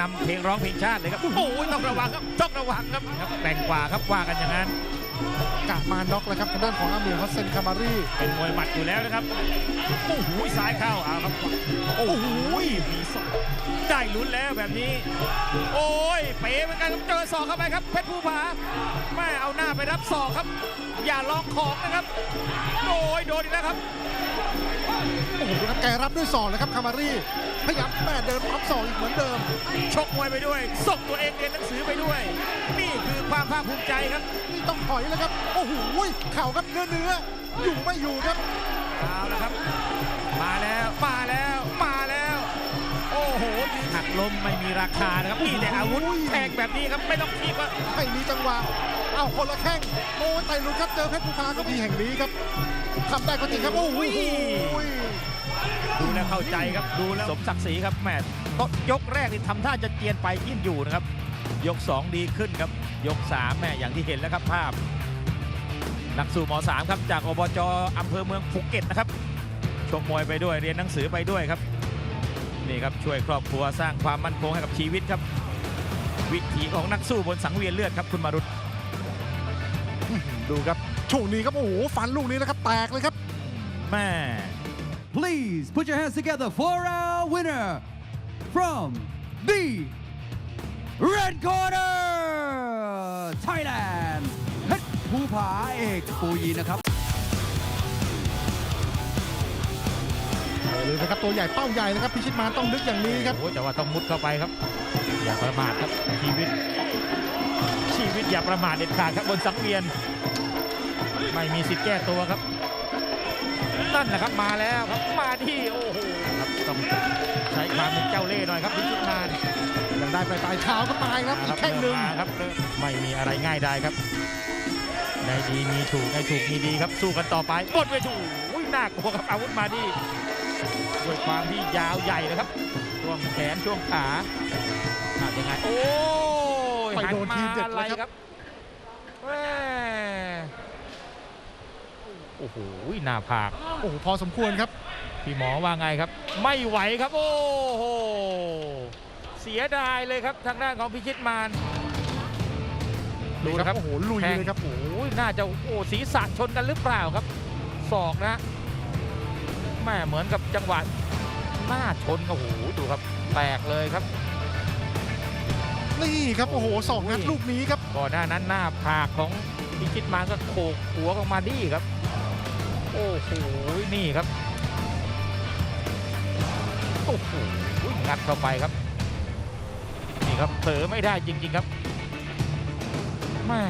นำเพลงร้องเพลงชาติเลยครับโอ้ยต้องระวังครับต้องระวังครับครับแบ่งกว่าครับว่ากันอย่างนั้น กะมาน็อกแล้วครับทางด้านของอาเมียฮัสเซนคามารีเป็นมวยหมัดอยู่แล้วนะครับ โอ้โหซ้ายเข้าเอาครับ โอ้โหมีศอกได้ลุ้นแล้วแบบนี้ โอ้ยเป๋เหมือนกันครับเจอศอกเข้าไปครับเพชรภูผาแม่เอาหน้าไปรับศอกครับ อย่าลองของนะครับโอ้ยโดนอีกแล้วครับโอ้โหดูครับแกรับด้วยศอกเลยครับคามารีพยายามแม่เดินปั๊มศอกอีกเหมือนเดิม ชกมวยไปด้วยส่งตัวเองเรียนหนังสือไปด้วย นี่คือความภาคภูมิใจครับ นี่ต้องถอยแล้วครับ โอ้โหเข่าครับเนื้อเนื้ออยู่ไม่อยู่ครับเอาละครับ มาแล้วมาแล้วมาแล้ว โอ้โหยืนหักลมไม่มีราคานะครับมีแต่อาวุธแทงแบบนี้ครับไม่ต้องคิดว่าไม่มีจังหวะเอาคนละแข้งโอ้ไตรลุกครับเจอเพชรภูพาก็มีแห่งนี้ครับทำได้ก็จริงครับโอ้โหดูแล้วเข้าใจครับดูแล้วสมศักดิ์ศรีครับแม่ต้นยกแรกนี่ทำท่าจะเจียนไปยิ่งอยู่นะครับ ยก 2 ดีขึ้นครับ ยก 3 แม่อย่างที่เห็นแล้วครับภาพ นักสู้ม3ครับจากอบจอำเภอเมืองภูเก็ตนะครับชกมวยไปด้วยเรียนหนังสือไปด้วยครับ นี่ครับช่วยครอบครัวสร้างความมั่นคงให้กับชีวิตครับ วิถีของนักสู้บนสังเวียนเลือดครับคุณมารุตดูครับช่วงนี้ครับโอ้โหฟันลูกนี้นะครับแตกเลยครับแม่ Please put your hands together for our winner from the red corner Thailand เพชรภูผาเอกปูยีนะครับเลยนะครับตัวใหญ่เป้าใหญ่นะครับพิชิตมารต้องนึกอย่างนี้ครับโอ้แต่ว่าต้องมุดเข้าไปครับ อย่าประมาทครับชีวิต ชีวิตอย่าประมาทเด็ดขาดครับบนสังเวียน ไม่มีสิทธิ์แก้ตัวครับนั่นแหละครับมาแล้วครับมาที่โอ้โหครับต้องใช้ความเป็นเจ้าเล่ห์หน่อยครับพิชิ ตมารยังได้ปลายปลายเท้าก็ตายครับอีกแข้งหนึ่งเริ่มมาครับเริ่มไม่มีอะไรง่ายได้ครับในดีมีถูกในถูกมีดีครับสู้กันต่อไปบนเวทีโอ้ยน่ากลัวครับอาวุธมาดีด้วยความที่ยาวใหญ่นะครับช่วงแขนช่วงขาอายังไงโอ้ยไปโดนหัทีเด็ดอะไรเลยครับแม่โอ้โหหน้าผากโอ้โหพอสมควรครับ พี่หมอว่าไงครับ ไม่ไหวครับ โอ้โห เสียดายเลยครับทางด้านของพิชิตมารดูนะครับโอ้โหลุยเลยครับโอ้ยน่าจะโอ้ศีรษะชนกันหรือเปล่าครับศอกนะแม่เหมือนกับจังหวะหน้าชนโอ้โหดูครับแตกเลยครับ นี่ครับโอ้โหสองนัดลูกนี้ครับก่อนหน้านั้นหน้าผากของพิชิตมารก็โขกหัวออกมาดีครับ โอ้โหนี่ครับโอ้โหงัดเข้าไปครับนี่ ครับเผลอไม่ได้จริง ๆ ครับแม่